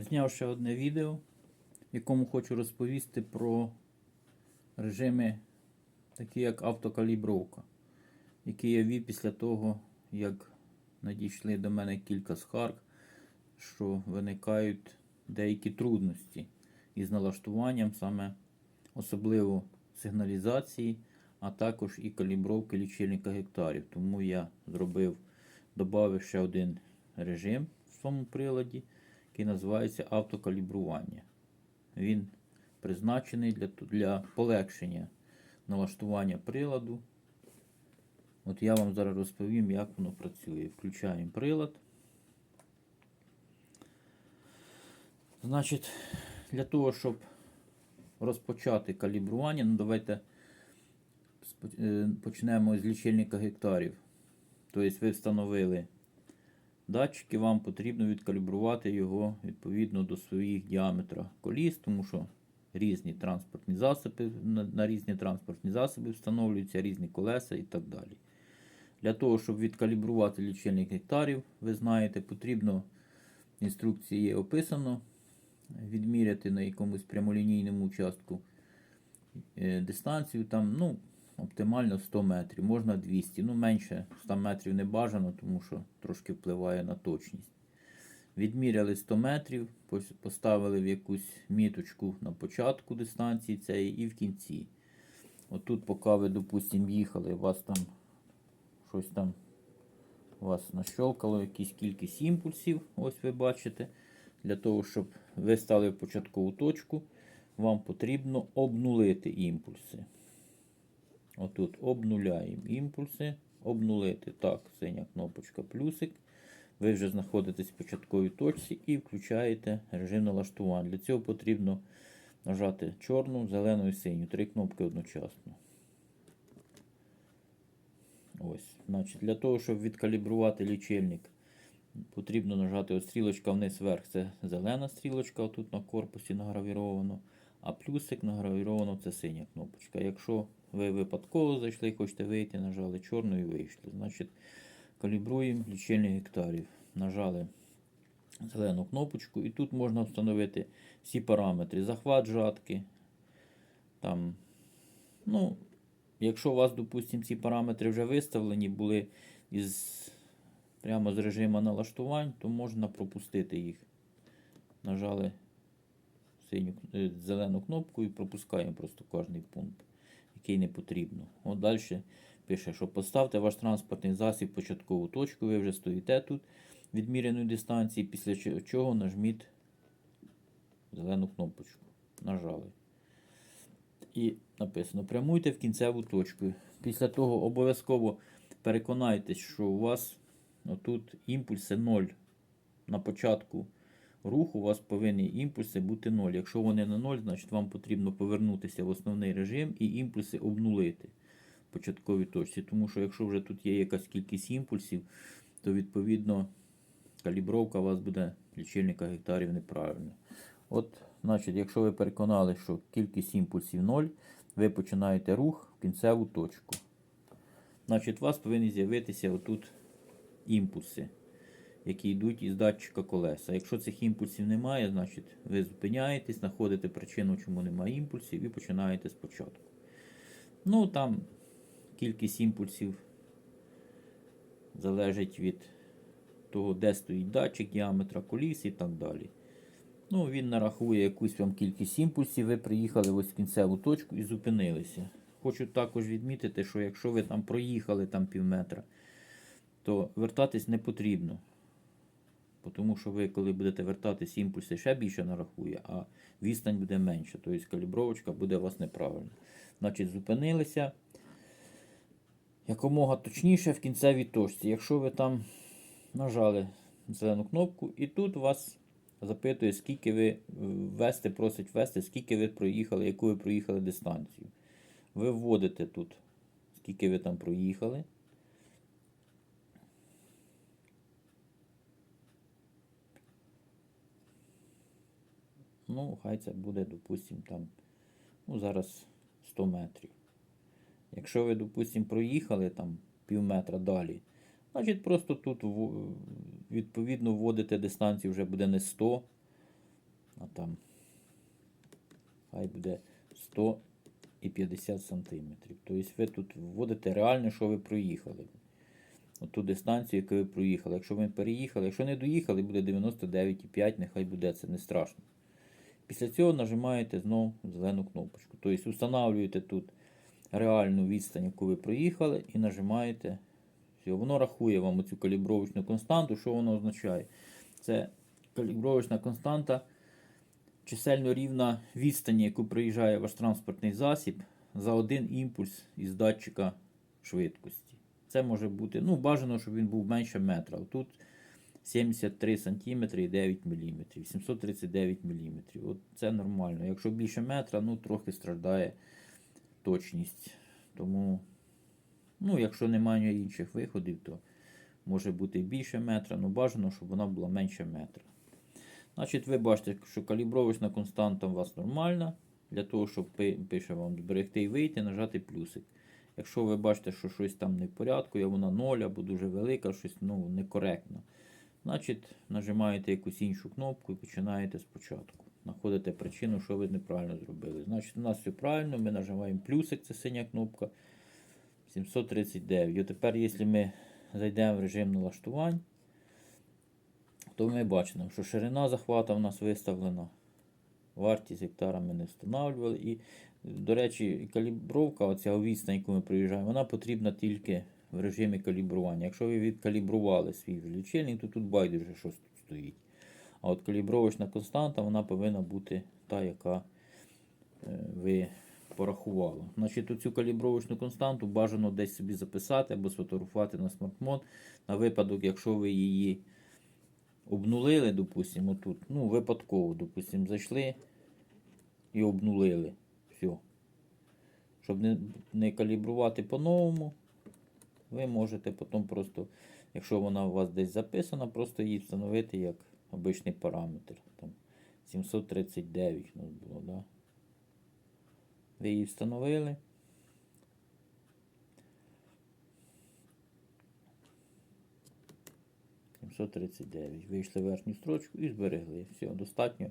Зняв ще одне відео, в якому хочу розповісти про режими, такі як автокалібровка, які я вів після того, як надійшли до мене кілька скарг, що виникають деякі трудності із налаштуванням, саме особливо сигналізації, а також і калібровки лічильника гектарів. Тому я зробив, додав ще один режим в своєму приладі, який називається автокалібрування. Він призначений для, для полегшення налаштування приладу. От я вам зараз розповім, як воно працює. Включаємо прилад. Значить, для того, щоб розпочати калібрування, ну давайте е, почнемо з лічильника гектарів. Тобто ви встановили датчики, вам потрібно відкалібрувати його відповідно до своїх діаметра коліс, тому що різні транспортні засоби, на, різні транспортні засоби встановлюються різні колеса і так далі. Для того, щоб відкалібрувати лічильник гектарів, ви знаєте, потрібно в інструкції є описано відміряти на якомусь прямолінійному участку е, дистанцію, там, ну, оптимально 100 метрів, можна 200, ну менше 100 метрів не бажано, тому що трошки впливає на точність. Відміряли 100 метрів, поставили в якусь міточку на початку дистанції цієї і в кінці. Отут, поки ви, допустимо, їхали, у вас там щось там у вас нащолкало якісь кількість імпульсів, ось ви бачите. Для того, щоб ви стали в початкову точку, вам потрібно обнулити імпульси. Отут обнуляємо імпульси, обнулити. Так, синя кнопочка плюсик. Ви вже знаходитесь в початковій точці і включаєте режим налаштування. Для цього потрібно нажати чорну, зелену і синю. Три кнопки одночасно. Ось, значить, Для того, щоб відкалібрувати лічильник, потрібно нажати от стрілочка вниз вверх. Це зелена стрілочка, тут на корпусі награвіровано. А плюсик награвіровано це синя кнопочка. Якщо ви випадково зайшли, хочете вийти, нажали чорну і вийшли. Значить, калібруємо лічильник гектарів. Нажали зелену кнопочку, і тут можна встановити всі параметри. Захват жатки. Там, ну, Якщо у вас, допустимо, ці параметри вже виставлені були із, прямо з режиму налаштувань, то можна пропустити їх. Нажали синю, е, зелену кнопку і пропускаємо просто кожний пункт, який не потрібно. От далі пише, що поставте ваш транспортний засіб в початкову точку, ви вже стоїте тут відміреної дистанції, після чого нажміть зелену кнопочку. Нажали. І написано: прямуйте в кінцеву точку. Після того обов'язково переконайтесь, що у вас отут імпульси 0. На початку руху у вас повинні імпульси бути 0. Якщо вони на 0, значить вам потрібно повернутися в основний режим і імпульси обнулити в початковій точці. Тому що якщо вже тут є якась кількість імпульсів, то відповідно калібровка у вас буде лічильника гектарів неправильно. От, значить, якщо ви переконали, що кількість імпульсів 0, ви починаєте рух в кінцеву точку. Значить, у вас повинні з'явитися отут імпульси, які йдуть із датчика колеса. Якщо цих імпульсів немає, значить ви зупиняєтесь, знаходите причину, чому немає імпульсів, і починаєте спочатку. Ну, там кількість імпульсів залежить від того, де стоїть датчик, діаметра коліс і так далі. Ну, він нарахує якусь вам кількість імпульсів, ви приїхали ось в кінцеву точку і зупинилися. Хочу також відмітити, що якщо ви там проїхали там пів метра, то вертатись не потрібно. Тому що ви, коли будете вертатись, імпульси ще більше нарахує, а відстань буде менша. Тобто калібровочка буде у вас неправильна. Значить, зупинилися якомога точніше в кінцевій точці. Якщо ви там нажали зелену кнопку, і тут вас запитує, скільки ви ввести, просить ввести, скільки ви проїхали, яку ви проїхали дистанцію. Ви вводите тут, скільки ви там проїхали. Ну, хай це буде, допустимо, там, ну, зараз 100 метрів. Якщо ви, допустимо, проїхали там пів метра далі, значить просто тут відповідно вводите дистанцію вже буде не 100, а там хай буде 100 і 50 сантиметрів. Тобто ви тут вводите реально, що ви проїхали. От ту дистанцію, яку ви проїхали. Якщо ви переїхали, якщо не доїхали, буде 99,5, нехай буде, це не страшно. Після цього нажимаєте знову зелену кнопочку. Тобто встановлюєте тут реальну відстань, яку ви проїхали, і нажимаєте. Все, воно рахує вам оцю калібровочну константу. Що воно означає? Це калібровочна константа чисельно рівна відстані, яку проїжджає ваш транспортний засіб за один імпульс із датчика швидкості. Це може бути, ну, бажано, щоб він був менше метра. Тут 73 см і 9 мм, 739 мм. От це нормально. Якщо більше метра, ну трохи страждає точність. Тому, ну, якщо немає інших виходів, то може бути більше метра, але бажано, щоб вона була менше метра. Значить, ви бачите, що калібровочна константа у вас нормальна. Для того, щоб пише вам зберегти і вийти, нажати плюсик. Якщо ви бачите, що щось там не в порядку, і вона 0 або дуже велика, щось ну, некоректно. Значить, нажимаєте якусь іншу кнопку і починаєте спочатку. Знаходите причину, що ви неправильно зробили. Значить, у нас все правильно, ми нажимаємо плюсик, це синя кнопка. 739. І тепер, якщо ми зайдемо в режим налаштувань, то ми бачимо, що ширина захвата у нас виставлена. Вартість гектара ми не встановлювали. І, до речі, калібровка, оця відстань, яку ми проїжджаємо, вона потрібна тільки в режимі калібрування. Якщо ви відкалібрували свій лічильник, то тут байдуже що тут стоїть. А от калібровочна константа вона повинна бути та, яка е, ви порахували. Значить, оцю калібровочну константу бажано десь собі записати або сфотографувати на смартфон на випадок, якщо ви її обнулили, допустимо, тут, ну, випадково, допустимо, зайшли і обнулили. Все. Щоб не, не калібрувати по-новому, ви можете потім просто, якщо вона у вас десь записана, просто її встановити як обичний параметр. Там 739 у нас було, да? Ви її встановили. – 739. Вийшли верхню строчку і зберегли. Все, достатньо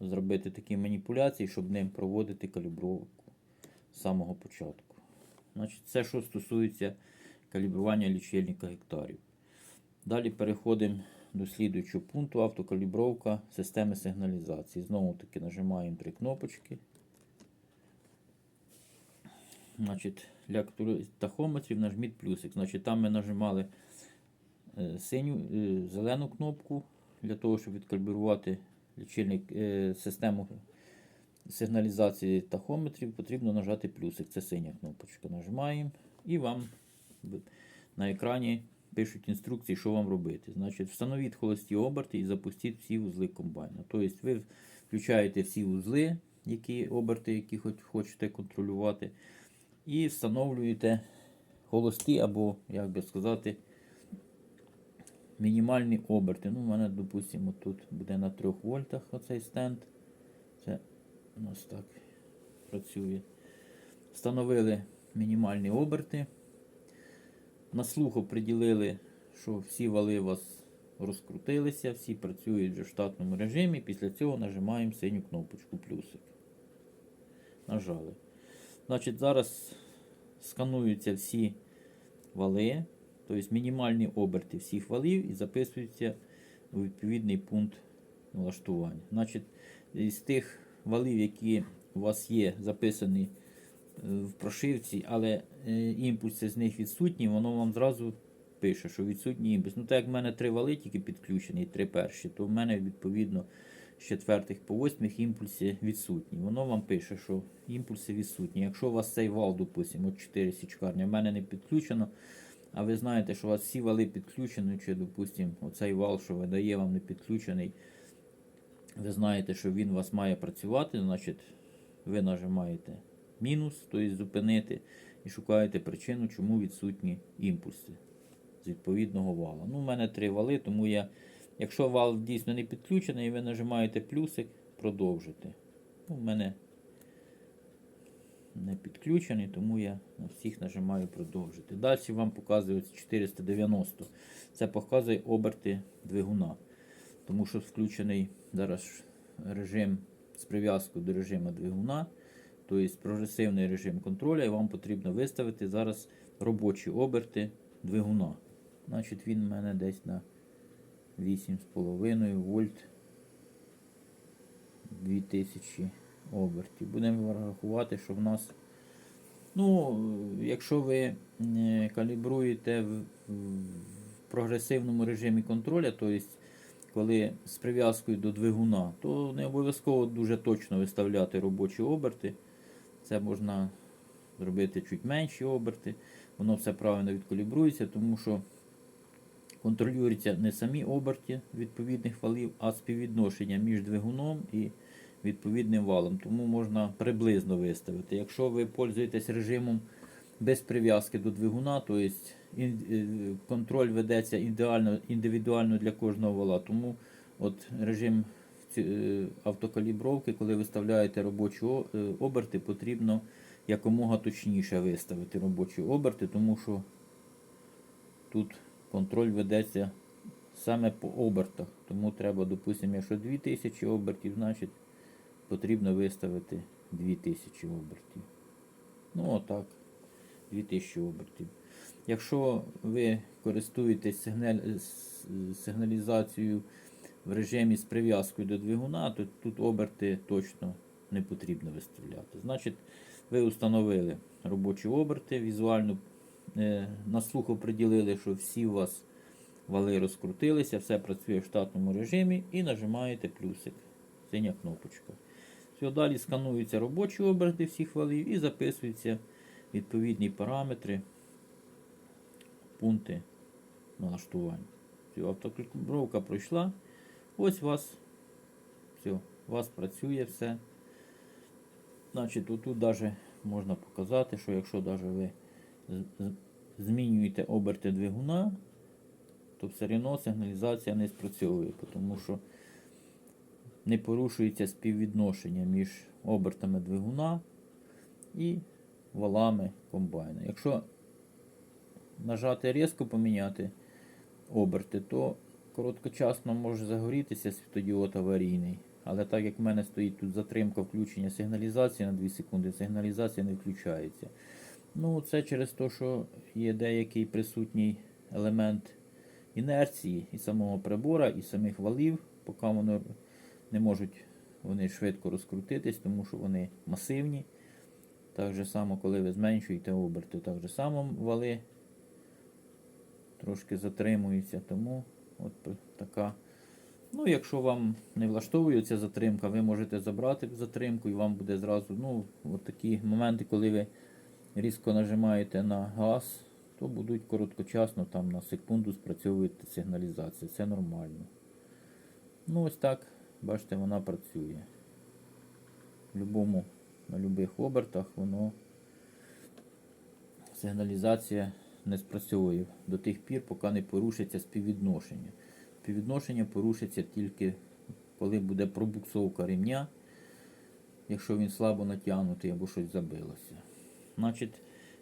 зробити такі маніпуляції, щоб ним проводити калібровку з самого початку. Значить, це що стосується калібрування лічильника гектарів. Далі переходимо до слідуючого пункту автокалібровка системи сигналізації. Знову таки нажимаємо три кнопочки. Значить, для тахометрів нажміть плюсик. Значить, там ми нажимали е, синю, е, зелену кнопку для того, щоб відкалібрувати лічильник, е, систему сигналізації тахометрів, потрібно нажати плюсик. Це синя кнопочка. Нажимаємо і вам на екрані пишуть інструкції, що вам робити. Значить, встановіть холості оберти і запустіть всі вузли комбайна. Тобто ви включаєте всі вузли, які оберти, які хочете контролювати, і встановлюєте холості або, як би сказати, мінімальні оберти. Ну, у мене, допустимо, тут буде на 3 вольтах оцей стенд. Це у нас так працює. Встановили мінімальні оберти. На слух оприділили, що всі вали вас розкрутилися, всі працюють вже в штатному режимі. Після цього нажимаємо синю кнопочку плюсик. Нажали. Значить, зараз скануються всі вали, тобто мінімальні оберти всіх валів і записуються у відповідний пункт налаштування. Значить, із тих валів, які у вас є записані в прошивці, але е, імпульси з них відсутні, воно вам зразу пише, що відсутній імпульс. Ну, так як в мене три вали тільки підключені, три перші, то в мене відповідно з четвертих по восьмих імпульси відсутні. Воно вам пише, що імпульси відсутні. Якщо у вас цей вал, допустимо, от 4 січкарні, в мене не підключено, а ви знаєте, що у вас всі вали підключені, чи, допустимо, оцей вал, що видає вам не підключений, ви знаєте, що він у вас має працювати, значить ви нажимаєте мінус, тобто зупинити, і шукаєте причину, чому відсутні імпульси з відповідного вала. Ну, у мене три вали, тому я, якщо вал дійсно не підключений, ви нажимаєте плюсик, продовжити. Ну, у мене не підключений, тому я на всіх нажимаю продовжити. Далі вам показує 490. Це показує оберти двигуна. Тому що включений зараз режим з прив'язкою до режиму двигуна, тобто прогресивний режим контроля, і вам потрібно виставити зараз робочі оберти двигуна. Значить, він в мене десь на 8,5 вольт 2000 обертів. Будемо рахувати, що в нас. Ну, якщо ви е, калібруєте в, прогресивному режимі контроля, тобто коли з прив'язкою до двигуна, то не обов'язково дуже точно виставляти робочі оберти. Це можна зробити чуть менші оберти. Воно все правильно відкалібрується, тому що контролюються не самі оберти відповідних валів, а співвідношення між двигуном і відповідним валом. Тому можна приблизно виставити. Якщо ви пользуєтесь режимом без прив'язки до двигуна, то е, контроль ведеться індивідуально для кожного вала. Тому от режим автокалібровки, коли виставляєте робочі е, оберти, потрібно якомога точніше виставити робочі оберти, тому що тут контроль ведеться саме по обертах. Тому треба, допустимо, якщо 2000 обертів, значить потрібно виставити 2000 обертів. Ну, отак, 2000 обертів. Якщо ви користуєтесь сигналь- с- сигналізацією в режимі з прив'язкою до двигуна, то тут оберти точно не потрібно виставляти. Значить, ви встановили робочі оберти, візуально е, на слух оприділили, що всі у вас вали розкрутилися, все працює в штатному режимі і нажимаєте плюсик. Синя кнопочка. Все, далі скануються робочі оберти всіх валів і записуються відповідні параметри, пункти налаштування. Все, пройшла. Ось у вас все, у вас працює все. Значить, отут даже можна показати, що якщо даже ви змінюєте оберти двигуна, то все одно сигналізація не спрацьовує, тому що не порушується співвідношення між обертами двигуна і валами комбайна. Якщо нажати різко поміняти оберти, то короткочасно може загорітися світодіод аварійний. Але так як в мене стоїть тут затримка включення сигналізації на 2 секунди, сигналізація не включається. Ну, це через те, що є деякий присутній елемент інерції і самого прибора, і самих валів, поки воно не можуть вони швидко розкрутитись, тому що вони масивні. Так же само, коли ви зменшуєте оберти, так же само вали трошки затримуються. Тому от така. Ну, якщо вам не влаштовує ця затримка, ви можете забрати затримку і вам буде зразу, ну, от такі моменти, коли ви різко нажимаєте на газ, то будуть короткочасно, там на секунду спрацьовувати сигналізація. Це нормально. Ну, ось так, бачите, вона працює. В любому, на будь-яких обертах воно сигналізація не спрацьовує до тих пір, поки не порушиться співвідношення. Співвідношення порушиться тільки коли буде пробуксовка ремня, якщо він слабо натягнутий або щось забилося. Значить,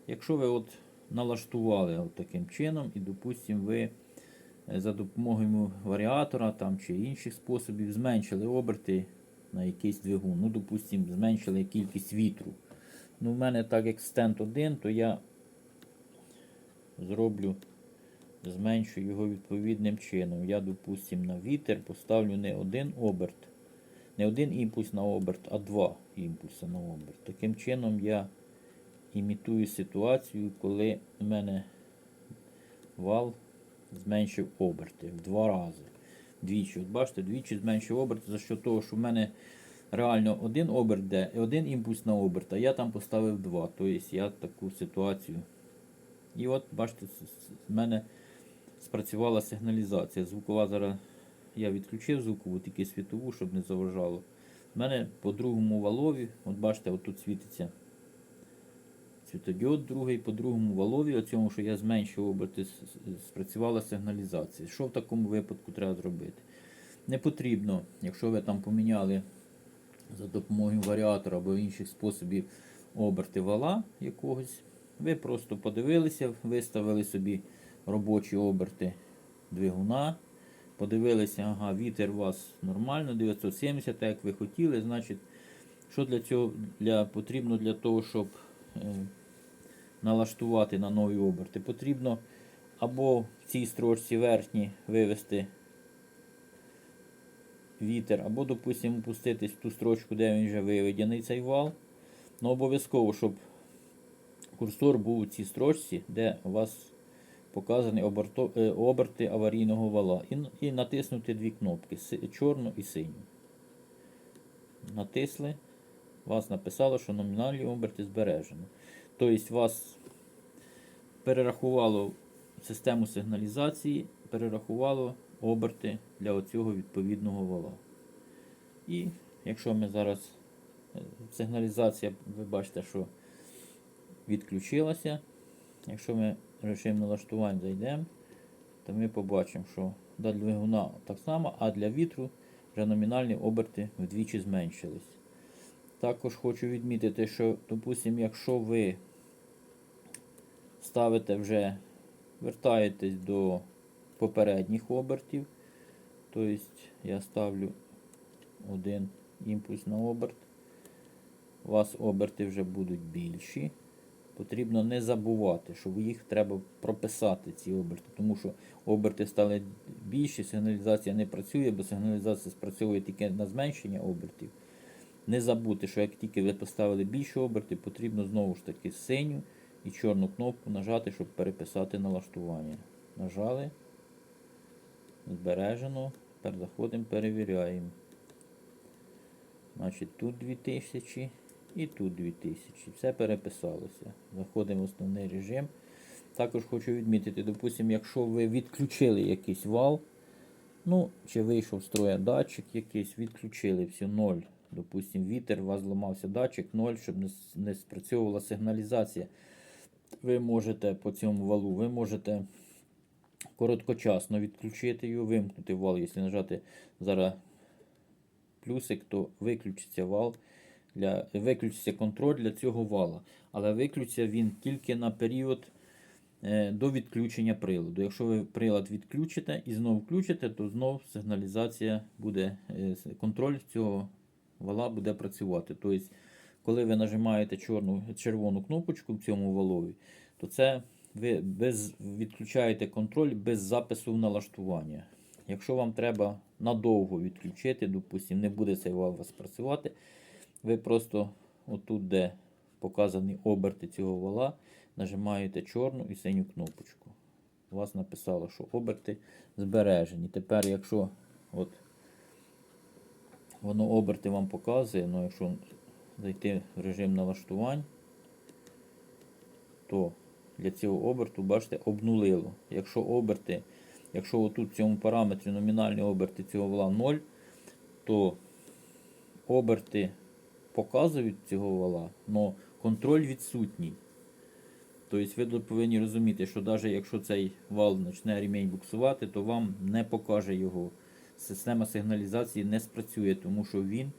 якщо ви от налаштували от таким чином, і, допустимо, ви е, за допомогою варіатора там, чи інших способів зменшили оберти на якийсь двигун, ну, допустимо, зменшили кількість вітру. Ну, в мене так як стенд 1, то я зроблю, зменшу його відповідним чином. Я, допустимо, на вітер поставлю не один оберт, не один імпульс на оберт, а два імпульси на оберт. Таким чином я імітую ситуацію, коли у мене вал зменшив оберти в два рази. Двічі. От бачите, двічі зменшив оберти за що того, що в мене реально один оберт де, один імпульс на оберт, а я там поставив два. Тобто я таку ситуацію. І от, бачите, в мене спрацювала сигналізація. Звукова зараз я відключив звукову, тільки світову, щоб не заважало. У мене по другому валові, от бачите, от тут світиться світодіод другий, по другому валові, оцьому, що я зменшив оберти, спрацювала сигналізація. Що в такому випадку треба зробити? Не потрібно, якщо ви там поміняли за допомогою варіатора або інших способів оберти вала якогось, ви просто подивилися, виставили собі робочі оберти двигуна, подивилися, ага, вітер у вас нормально, 970, так як ви хотіли, значить, що для цього для, потрібно для того, щоб е, налаштувати на нові оберти? Потрібно або в цій строчці верхній вивести вітер, або, допустимо, опуститись в ту строчку, де він вже виведений цей вал. Ну, обов'язково, щоб курсор був у цій строчці, де у вас показані е, оберти аварійного вала. І, натиснути дві кнопки чорну і синю. Натисли. Вас написало, що номінальні оберти збережено. Тобто вас перерахувало систему сигналізації, перерахувало оберти для оцього відповідного вала. І якщо ми зараз е, сигналізація, ви бачите, що відключилася. Якщо ми в режим налаштувань зайдемо, то ми побачимо, що для двигуна так само, а для вітру вже номінальні оберти вдвічі зменшились. Також хочу відмітити, що, допустимо, якщо ви ставите вже, вертаєтесь до попередніх обертів, тобто я ставлю один імпульс на оберт, у вас оберти вже будуть більші. Потрібно не забувати, що їх треба прописати, ці оберти, тому що оберти стали більші, сигналізація не працює, бо сигналізація спрацьовує тільки на зменшення обертів. Не забудьте, що як тільки ви поставили більші оберти, потрібно знову ж таки синю і чорну кнопку нажати, щоб переписати налаштування. Нажали, збережено. Тепер заходимо, перевіряємо. Значить, тут 2000 і тут 2000. Все переписалося. Заходимо в основний режим. Також хочу відмітити, допустимо, якщо ви відключили якийсь вал, ну, чи вийшов з строя датчик якийсь, відключили все 0. Допустимо, вітер, у вас зламався датчик 0, щоб не, не спрацьовувала сигналізація. Ви можете по цьому валу, ви можете короткочасно відключити його, вимкнути вал, якщо нажати зараз плюсик, то виключиться вал для виключиться контроль для цього вала. Але виключиться він тільки на період е, до відключення приладу. Якщо ви прилад відключите і знову включите, то знову сигналізація буде, е, контроль цього вала буде працювати. Тобто, коли ви нажимаєте чорну, червону кнопочку в цьому валові, то це ви без, відключаєте контроль без запису в налаштування. Якщо вам треба надовго відключити, допустимо, не буде цей вал у вас працювати, ви просто отут, де показані оберти цього вала, нажимаєте чорну і синю кнопочку. У вас написало, що оберти збережені. Тепер, якщо от воно оберти вам показує, ну якщо зайти в режим налаштувань, то для цього оберту, бачите, обнулило. Якщо оберти, якщо отут в цьому параметрі номінальні оберти цього вала 0, то оберти показують цього вала, але контроль відсутній. Тобто ви повинні розуміти, що навіть якщо цей вал почне ремінь буксувати, то вам не покаже його. Система сигналізації не спрацює, тому що він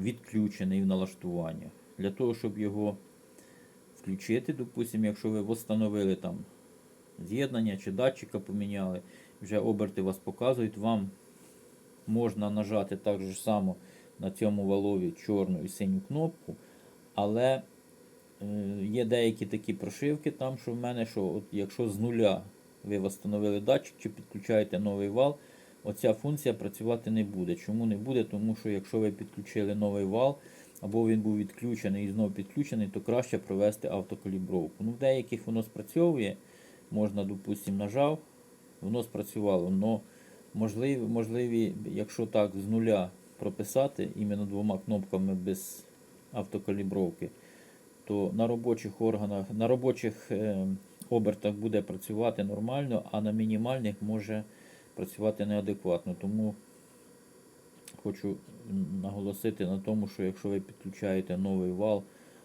відключений в налаштуваннях. Для того, щоб його включити, допустимо, якщо ви встановили там з'єднання чи датчика поміняли, вже оберти вас показують, вам можна нажати так же само на цьому валові чорну і синю кнопку, але е, є деякі такі прошивки там, що в мене, що от якщо з нуля ви встановили датчик чи підключаєте новий вал, оця функція працювати не буде. Чому не буде? Тому що якщо ви підключили новий вал, або він був відключений і знову підключений, то краще провести автокалібровку. Ну, в деяких воно спрацьовує, можна, допустимо, нажав, воно спрацювало. Но можливі, можливі, якщо так з нуля прописати іменно двома кнопками без автокалібровки, то на робочих органах, на робочих е, обертах буде працювати нормально, а на мінімальних може працювати неадекватно. Тому хочу наголосити на тому, що якщо ви підключаєте новий вал,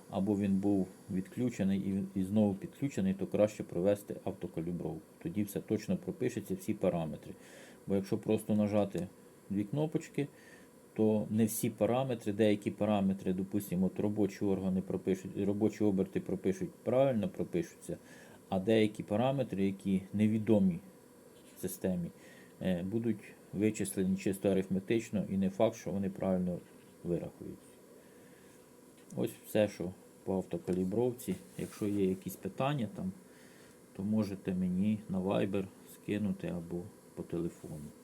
або він був відключений і, і знову підключений, то краще провести автокалібровку. Тоді все точно пропишеться, всі параметри. Бо якщо просто нажати дві кнопочки, то не всі параметри, деякі параметри, допустимо, от робочі органи пропишуть, робочі оберти пропишуть правильно пропишуться, а деякі параметри, які невідомі системі, е, будуть вичислені чисто арифметично і не факт, що вони правильно вирахуються. Ось все, що по автокалібровці. Якщо є якісь питання там, то можете мені на Viber скинути або по телефону.